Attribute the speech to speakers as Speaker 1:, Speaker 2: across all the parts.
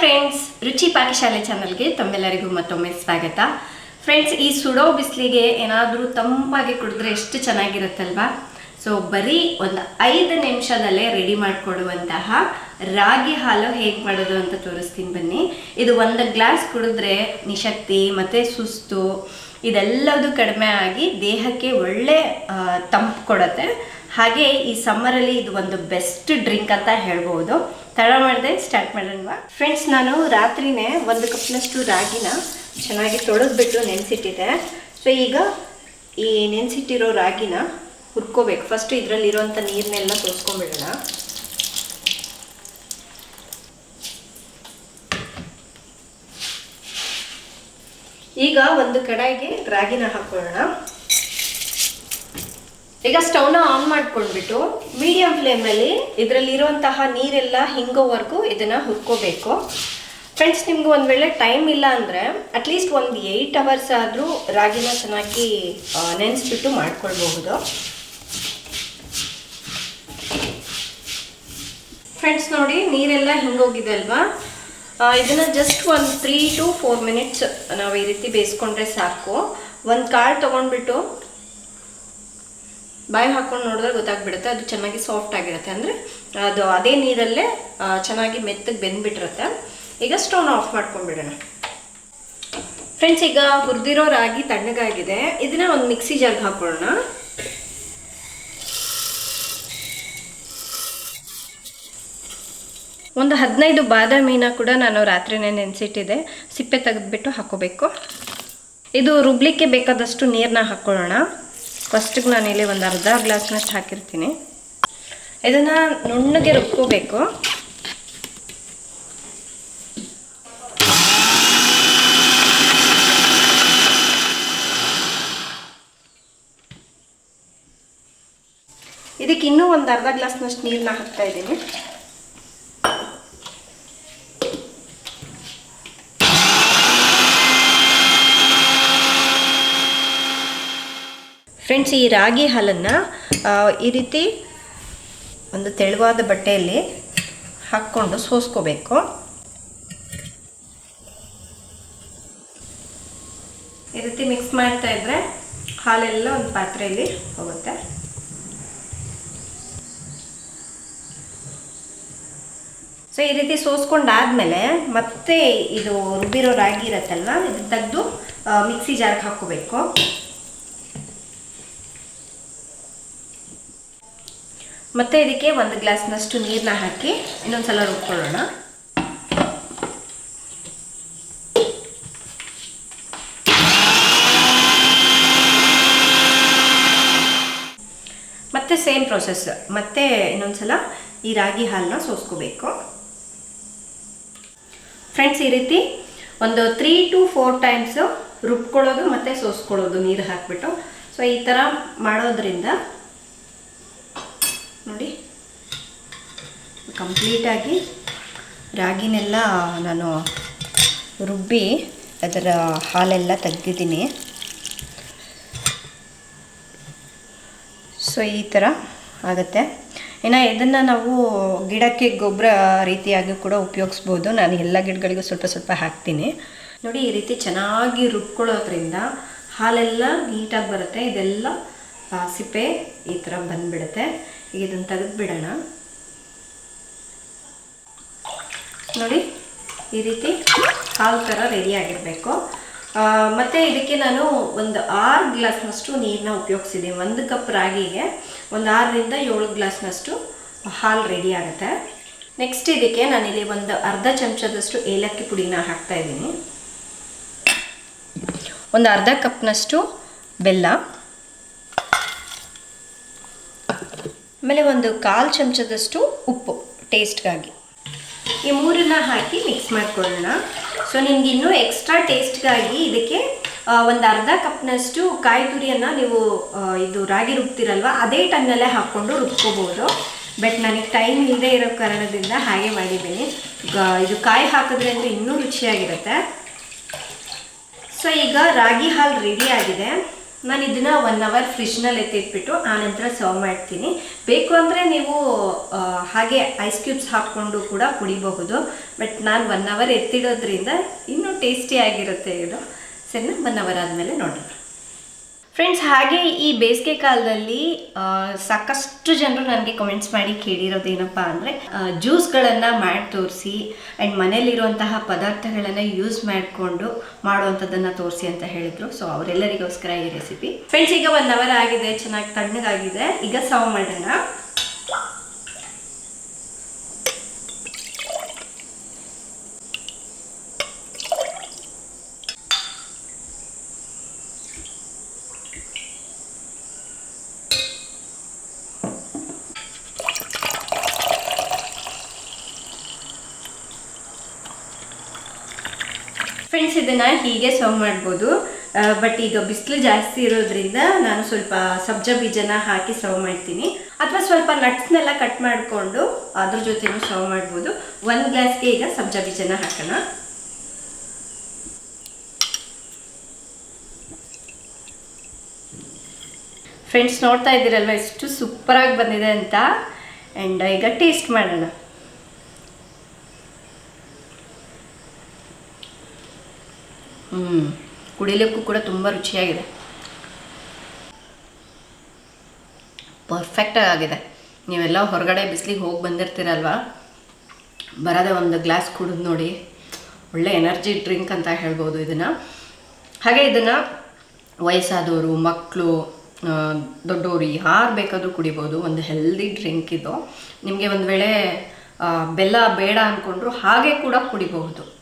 Speaker 1: Friends ರುಚಿ ಪಾಕಶಾಲೆ ಚಾನಲ್ಗೆ ತಮ್ಮೆಲ್ಲರಿಗೂ ಮತ್ತೊಮ್ಮೆ ಸ್ವಾಗತ. ಫ್ರೆಂಡ್ಸ್ ಈ ಸುಡೋ ಬಿಸಿಲಿಗೆ ಏನಾದರೂ ತಂಪಾಗಿ ಕುಡಿದ್ರೆ ಎಷ್ಟು ಚೆನ್ನಾಗಿರುತ್ತಲ್ವಾ? ಸೊ ಬರೀ ಒಂದು ಐದು ನಿಮಿಷದಲ್ಲೇ ರೆಡಿ ಮಾಡಿಕೊಡುವಂತಹ ರಾಗಿ ಹಾಲು ಹೇಗೆ ಮಾಡೋದು ಅಂತ ತೋರಿಸ್ತೀನಿ ಬನ್ನಿ. ಇದು ಒಂದು ಗ್ಲಾಸ್ ಕುಡಿದ್ರೆ ನಿಶಕ್ತಿ ಮತ್ತು ಸುಸ್ತು, ಇದೆಲ್ಲದೂ ಕಡಿಮೆ ಆಗಿ ದೇಹಕ್ಕೆ ಒಳ್ಳೆ ತಂಪು ಕೊಡುತ್ತೆ. ಹಾಗೆ ಈ ಸಮ್ಮರಲ್ಲಿ ಇದು ಒಂದು ಬೆಸ್ಟ್ ಡ್ರಿಂಕ್ ಅಂತ ಹೇಳ್ಬೋದು. ತಡ ಮಾಡಿದೆ ಸ್ಟಾರ್ಟ್ ಮಾಡೋಣವಾ? ಫ್ರೆಂಡ್ಸ್ ನಾನು ರಾತ್ರಿನೇ ಒಂದು ಕಪ್ನಷ್ಟು ರಾಗಿನ ಚೆನ್ನಾಗಿ ತೊಳೆದ್ಬಿಟ್ಟು ನೆನೆಸಿಟ್ಟಿದ್ದೆ. ಸೊ ಈಗ ಈ ನೆನೆಸಿಟ್ಟಿರೋ ರಾಗಿನ ಹುರ್ಕೋಬೇಕು. ಫಸ್ಟ್ ಇದರಲ್ಲಿರೋಂಥ ನೀರನ್ನೆಲ್ಲ ತೋರಿಸ್ಕೊಂಡ್ಬಿಡೋಣ ಈಗ ಒಂದು ಕಡಾಯಿಗೆ ರಾಗಿನ ಹಾಕೊಳ್ಳೋಣ ಈಗ ಸ್ಟವ್ನ ಆನ್ ಮಾಡ್ಕೊಂಡ್ಬಿಟ್ಟು ಮೀಡಿಯಂ ಫ್ಲೇಮಲ್ಲಿ ಇದರಲ್ಲಿರುವಂತಹ ನೀರೆಲ್ಲ ಹಿಂಗೋವರೆಗೂ ಇದನ್ನು ಹುರ್ಕೋಬೇಕು. ಫ್ರೆಂಡ್ಸ್ ನಿಮ್ಗೆ ಒಂದು ವೇಳೆ ಟೈಮ್ ಇಲ್ಲ ಅಂದರೆ ಅಟ್ಲೀಸ್ಟ್ ಒಂದು ಏಯ್ಟ್ ಅವರ್ಸ್ ಆದರೂ ರಾಗಿನ ಚೆನ್ನಾಗಿ ನೆನೆಸ್ಬಿಟ್ಟು ಮಾಡ್ಕೊಳ್ಬಹುದು. ಫ್ರೆಂಡ್ಸ್ ನೋಡಿ ನೀರೆಲ್ಲ ಹಿಂಗೋಗಿದೆ ಅಲ್ವಾ? ಇದನ್ನ ಜಸ್ಟ್ ಒಂದು ತ್ರೀ ಟು ಫೋರ್ ಮಿನಿಟ್ಸ್ ನಾವು ಈ ರೀತಿ ಬೇಯಿಸ್ಕೊಂಡ್ರೆ ಸಾಕು. ಒಂದು ಕಾಳು ತೊಗೊಂಡ್ಬಿಟ್ಟು ಬಾಯಿ ಹಾಕೊಂಡು ನೋಡಿದ್ರೆ ಗೊತ್ತಾಗ್ಬಿಡುತ್ತೆ, ಅದು ಚೆನ್ನಾಗಿ ಸಾಫ್ಟ್ ಆಗಿರುತ್ತೆ. ಅಂದರೆ ಅದು ಅದೇ ನೀರಲ್ಲೇ ಚೆನ್ನಾಗಿ ಮೆತ್ತಗೆ ಬೆಂದ್ಬಿಟ್ಟಿರುತ್ತೆ. ಈಗ ಸ್ಟೌನ್ ಆಫ್ ಮಾಡ್ಕೊಂಡ್ಬಿಡೋಣ. ಫ್ರೆಂಡ್ಸ್ ಈಗ ಹುರಿದಿರೋ ರಾಗಿ ತಣ್ಣಗಾಗಿದೆ. ಇದನ್ನ ಒಂದು ಮಿಕ್ಸಿ ಜಾರ್ಗೆ ಹಾಕೊಳ್ಳೋಣ. ಒಂದು ಹದಿನೈದು ಬಾದಾಮಿನ ಕೂಡ ನಾನು ರಾತ್ರಿನೇ ನೆನೆಸಿಟ್ಟಿದೆ. ಸಿಪ್ಪೆ ತೆಗೆದ್ಬಿಟ್ಟು ಹಾಕೋಬೇಕು. ಇದು ರುಬ್ಲಿಕ್ಕೆ ಬೇಕಾದಷ್ಟು ನೀರನ್ನ ಹಾಕ್ಕೊಳ್ಳೋಣ ಫಸ್ಟಿಗೆ ಇಲ್ಲಿ ಒಂದು ಅರ್ಧ ಗ್ಲಾಸ್ನಷ್ಟು ಹಾಕಿರ್ತೀನಿ. ಇದನ್ನು ನುಣ್ಣಗೆ ರುಬ್ಕೋಬೇಕು. ಇದಕ್ಕೆ ಇನ್ನೂ ಒಂದು ಅರ್ಧ ಗ್ಲಾಸ್ನಷ್ಟು ನೀರನ್ನ ಹಾಕ್ತಾ ಇದ್ದೀನಿ. ಫ್ರೆಂಡ್ಸ್ ಈ ರಾಗಿ ಹಾಲನ್ನು ಈ ರೀತಿ ಒಂದು ತೆಳುವಾದ ಬಟ್ಟೆಯಲ್ಲಿ ಹಾಕ್ಕೊಂಡು ಸೋಸ್ಕೋಬೇಕು. ಈ ರೀತಿ ಮಿಕ್ಸ್ ಮಾಡ್ತಾ ಇದ್ರೆ ಹಾಲೆಲ್ಲ ಒಂದು ಪಾತ್ರೆಯಲ್ಲಿ ಹೋಗುತ್ತೆ. ಸೊ ಈ ರೀತಿ ಸೋಸ್ಕೊಂಡಾದ್ಮೇಲೆ ಮತ್ತೆ ಇದು ರುಬ್ಬಿರೋ ರಾಗಿ ಇರತ್ತಲ್ವ ಇದು ತೆಗೆದು ಮಿಕ್ಸಿ ಜಾರ್ಗೆ ಹಾಕ್ಕೋಬೇಕು. ಮತ್ತೆ ಇದಕ್ಕೆ ಒಂದು ಗ್ಲಾಸ್ನಷ್ಟು ನೀರನ್ನ ಹಾಕಿ ಇನ್ನೊಂದ್ಸಲ ರುಬ್ಕೊಳ್ಳೋಣ. ಮತ್ತೆ ಸೇಮ್ ಪ್ರೊಸೆಸ್, ಮತ್ತೆ ಇನ್ನೊಂದ್ಸಲ ಈ ರಾಗಿ ಹಾಲನ್ನ ಸೋಸ್ಕೋಬೇಕು. ಫ್ರೆಂಡ್ಸ್, ಈ ರೀತಿ ಒಂದು ತ್ರೀ ಟು ಫೋರ್ ಟೈಮ್ಸು ರುಬ್ಕೊಳ್ಳೋದು ಮತ್ತು ಸೋಸ್ಕೊಳ್ಳೋದು ನೀರು ಹಾಕ್ಬಿಟ್ಟು. ಸೊ ಈ ಥರ ಮಾಡೋದ್ರಿಂದ ನೋಡಿ. ಕಂಪ್ಲೀಟಾಗಿ ರಾಗಿನೆಲ್ಲ ನಾನು ರುಬ್ಬಿ ಅದರ ಹಾಲೆಲ್ಲ ತೆಗ್ದಿದ್ದೀನಿ. ಸೊ, ಈ ಥರ ಆಗುತ್ತೆ. ಇನ್ನು ಇದನ್ನು ನಾವು ಗಿಡಕ್ಕೆ ಗೊಬ್ಬರ ರೀತಿಯಾಗಿ ಕೂಡ ಉಪಯೋಗಿಸ್ಬೋದು. ನಾನು ಎಲ್ಲ ಗಿಡಗಳಿಗೂ ಸ್ವಲ್ಪ ಸ್ವಲ್ಪ ಹಾಕ್ತೀನಿ. ನೋಡಿ, ಈ ರೀತಿ ಚೆನ್ನಾಗಿ ರುಬ್ಕೊಳ್ಳೋದ್ರಿಂದ ಹಾಲೆಲ್ಲ ನೀಟಾಗಿ ಬರುತ್ತೆ. ಇದೆಲ್ಲ ಸಿಪ್ಪೆ ಈ ಥರ ಬಂದುಬಿಡುತ್ತೆ. ಈಗ ಇದನ್ನು ತೆಗೆದುಬಿಡೋಣ ನೋಡಿ, ಈ ರೀತಿ ಹಾಲು ಥರ ರೆಡಿ ಆಗಿರಬೇಕು. ಮತ್ತು ಇದಕ್ಕೆ ನಾನು ಒಂದು ಆರು ಗ್ಲಾಸ್ನಷ್ಟು ನೀರನ್ನ ಉಪಯೋಗಿಸಿದ್ದೀನಿ ಒಂದು ಕಪ್ ರಾಗಿಗೆ ಒಂದು ಆರರಿಂದ ಏಳು ಗ್ಲಾಸ್ನಷ್ಟು ಹಾಲು ರೆಡಿ ಆಗುತ್ತೆ. ನೆಕ್ಸ್ಟ್ ಇದಕ್ಕೆ ನಾನಿಲ್ಲಿ ಒಂದು ಅರ್ಧ ಚಮಚದಷ್ಟು ಏಲಕ್ಕಿ ಪುಡಿನ ಹಾಕ್ತಾ ಇದ್ದೀನಿ. ಒಂದು ಅರ್ಧ ಕಪ್ನಷ್ಟು ಬೆಲ್ಲ. ಆಮೇಲೆ ಒಂದು ಕಾಲು ಚಮಚದಷ್ಟು ಉಪ್ಪು ಟೇಸ್ಟ್ಗಾಗಿ ಈ ಮೂರನ್ನ ಹಾಕಿ ಮಿಕ್ಸ್ ಮಾಡ್ಕೊಳ್ಳೋಣ. ಸೊ ನಿಮ್ಗೆ ಇನ್ನೂ ಎಕ್ಸ್ಟ್ರಾ ಟೇಸ್ಟ್ಗಾಗಿ ಇದಕ್ಕೆ ಒಂದು ಅರ್ಧ ಕಪ್ನಷ್ಟು ಕಾಯಿ ತುರಿಯನ್ನು ನೀವು ಇದು ರಾಗಿ ರುಬ್ತಿರಲ್ವ, ಅದೇ ಟೈಮ್ನಲ್ಲೇ ಹಾಕ್ಕೊಂಡು ರುಬ್ಕೋಬೋದು. ಬಟ್ ನನಗೆ ಟೈಮ್ ಇಲ್ಲದೆ ಇರೋ ಕಾರಣದಿಂದ ಹಾಗೆ ಮಾಡಿದ್ದೀನಿ. ಇದು ಕಾಯಿ ಹಾಕಿದ್ರೆ ಅಂದರೆ ಇನ್ನೂ ರುಚಿಯಾಗಿರುತ್ತೆ. ಸೊ ಈಗ ರಾಗಿ ಹಾಲು ರೆಡಿ ಆಗಿದೆ. ನಾನು ಇದನ್ನ ಒನ್ ಅವರ್ ಫ್ರಿಜ್ನಲ್ಲಿ ಎತ್ತಿಟ್ಬಿಟ್ಟು ಆನಂತರ ಸರ್ವ್ ಮಾಡ್ತೀನಿ. ಬೇಕು ಅಂದರೆ ನೀವು ಹಾಗೆ ಐಸ್ ಕ್ಯೂಬ್ಸ್ ಹಾಕ್ಕೊಂಡು ಕೂಡ ಕುಡಿಬಹುದು. ಬಟ್ ನಾನು ಒನ್ ಅವರ್ ಎತ್ತಿಡೋದ್ರಿಂದ ಇನ್ನೂ ಟೇಸ್ಟಿಯಾಗಿರುತ್ತೆ ಇದು. ಸರಿನಾ? ಒನ್ ಅವರ್ ಆದಮೇಲೆ ನೋಡೋಣ ಫ್ರೆಂಡ್ಸ್ ಹಾಗೆ ಈ ಬೇಸಿಗೆ ಕಾಲದಲ್ಲಿ ಸಾಕಷ್ಟು ಜನರು ನನಗೆ ಕಮೆಂಟ್ಸ್ ಮಾಡಿ ಕೇಳಿರೋದೇನಪ್ಪ ಅಂದರೆ ಜ್ಯೂಸ್ಗಳನ್ನು ಮಾಡಿ ತೋರಿಸಿ ಆ್ಯಂಡ್ ಮನೇಲಿರುವಂತಹ ಪದಾರ್ಥಗಳನ್ನು ಯೂಸ್ ಮಾಡಿಕೊಂಡು ಮಾಡುವಂಥದ್ದನ್ನು ತೋರಿಸಿ ಅಂತ ಹೇಳಿದರು. ಸೊ ಅವರೆಲ್ಲರಿಗೋಸ್ಕರ ಈ ರೆಸಿಪಿ ಫ್ರೆಂಡ್ಸ್ ಈಗ ಒನ್ ಅವರ್ ಆಗಿದೆ, ಚೆನ್ನಾಗಿ ತಣ್ಣಗಾಗಿದೆ. ಈಗ ಸರ್ವ್ ಮಾಡೋಣ. ಫ್ರೆಂಡ್ಸ್ ಇದನ್ನ ಹೀಗೆ ಸರ್ವ್ ಮಾಡ್ಬೋದು. ಬಟ್ ಈಗ ಬಿಸಿಲು ಜಾಸ್ತಿ ಇರೋದ್ರಿಂದ ನಾನು ಸ್ವಲ್ಪ ಸಬ್ಜ ಬೀಜನ ಹಾಕಿ ಸರ್ವ್ ಮಾಡ್ತೀನಿ. ಅಥವಾ ಸ್ವಲ್ಪ ನಟ್ಸ್ನೆಲ್ಲ ಕಟ್ ಮಾಡಿಕೊಂಡು ಅದ್ರ ಜೊತೆನೂ ಸರ್ವ್ ಮಾಡ್ಬೋದು. ಒಂದು ಗ್ಲಾಸ್ಗೆ ಈಗ ಸಬ್ಜ ಬೀಜನ ಹಾಕೋಣ. ಫ್ರೆಂಡ್ಸ್ ನೋಡ್ತಾ ಇದ್ದೀರಲ್ವ, ಎಷ್ಟು ಸೂಪರಾಗಿ ಬಂದಿದೆ ಅಂತ. ಆ್ಯಂಡ್ ಈಗ ಟೇಸ್ಟ್ ಮಾಡೋಣ. ಹ್ಞೂ ಕುಡಿಲಿಕ್ಕೂ ಕೂಡ ತುಂಬ ರುಚಿಯಾಗಿದೆ. ಪರ್ಫೆಕ್ಟ್ ಆಗಿದೆ. ನೀವೆಲ್ಲ ಹೊರಗಡೆ ಬಿಸಿಲಿಗೆ ಹೋಗಿ ಬಂದಿರ್ತೀರಲ್ವ? ಬರೋದೇ ಒಂದು ಗ್ಲಾಸ್ ಕುಡಿದು ನೋಡಿ. ಒಳ್ಳೆ ಎನರ್ಜಿ ಡ್ರಿಂಕ್ ಅಂತ ಹೇಳ್ಬೋದು ಇದನ್ನು. ಹಾಗೆ ಇದನ್ನು ವಯಸ್ಸಾದವರು ಮಕ್ಕಳು ದೊಡ್ಡವರು ಯಾರು ಬೇಕಾದರೂ ಕುಡಿಬೋದು. ಒಂದು ಹೆಲ್ದಿ ಡ್ರಿಂಕ್ ಇದು. ನಿಮಗೆ ಒಂದು ವೇಳೆ ಬೆಲ್ಲ ಬೇಡ ಅಂದ್ಕೊಂಡ್ರು ಹಾಗೆ ಕೂಡ ಕುಡಿಬಹುದು.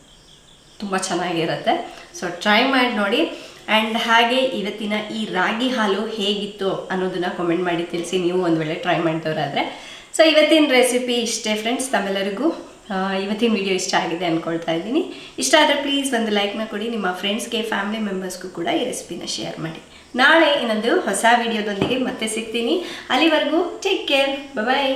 Speaker 1: ತುಂಬ ಚೆನ್ನಾಗಿರುತ್ತೆ. ಸೊ ಟ್ರೈ ಮಾಡಿ ನೋಡಿ. ಆ್ಯಂಡ್ ಹಾಗೆ ಇವತ್ತಿನ ಈ ರಾಗಿ ಹಾಲು ಹೇಗಿತ್ತು ಅನ್ನೋದನ್ನು ಕಮೆಂಟ್ ಮಾಡಿ ತಿಳಿಸಿ ನೀವು ಒಂದು ವೇಳೆ ಟ್ರೈ ಮಾಡ್ದವ್ರಾದರೆ. ಸೊ ಇವತ್ತಿನ ರೆಸಿಪಿ ಇಷ್ಟೇ ಫ್ರೆಂಡ್ಸ್ ತಮ್ಮೆಲ್ಲರಿಗೂ. ಇವತ್ತಿನ ವಿಡಿಯೋ ಇಷ್ಟ ಆಗಿದೆ ಅಂದ್ಕೊಳ್ತಾ ಇದ್ದೀನಿ. ಇಷ್ಟ ಆದರೆ ಪ್ಲೀಸ್ ಒಂದು ಲೈಕ್ನ ಕೊಡಿ. ನಿಮ್ಮ ಫ್ರೆಂಡ್ಸ್ಗೆ ಫ್ಯಾಮಿಲಿ ಮೆಂಬರ್ಸ್ಗೂ ಕೂಡ ಈ ರೆಸಿಪಿನ ಶೇರ್ ಮಾಡಿ. ನಾಳೆ ಇನ್ನೊಂದು ಹೊಸ ವಿಡಿಯೋದೊಂದಿಗೆ ಮತ್ತೆ ಸಿಗ್ತೀನಿ. ಅಲ್ಲಿವರೆಗೂ ಟೇಕ್ ಕೇರ್ ಬಾಯ್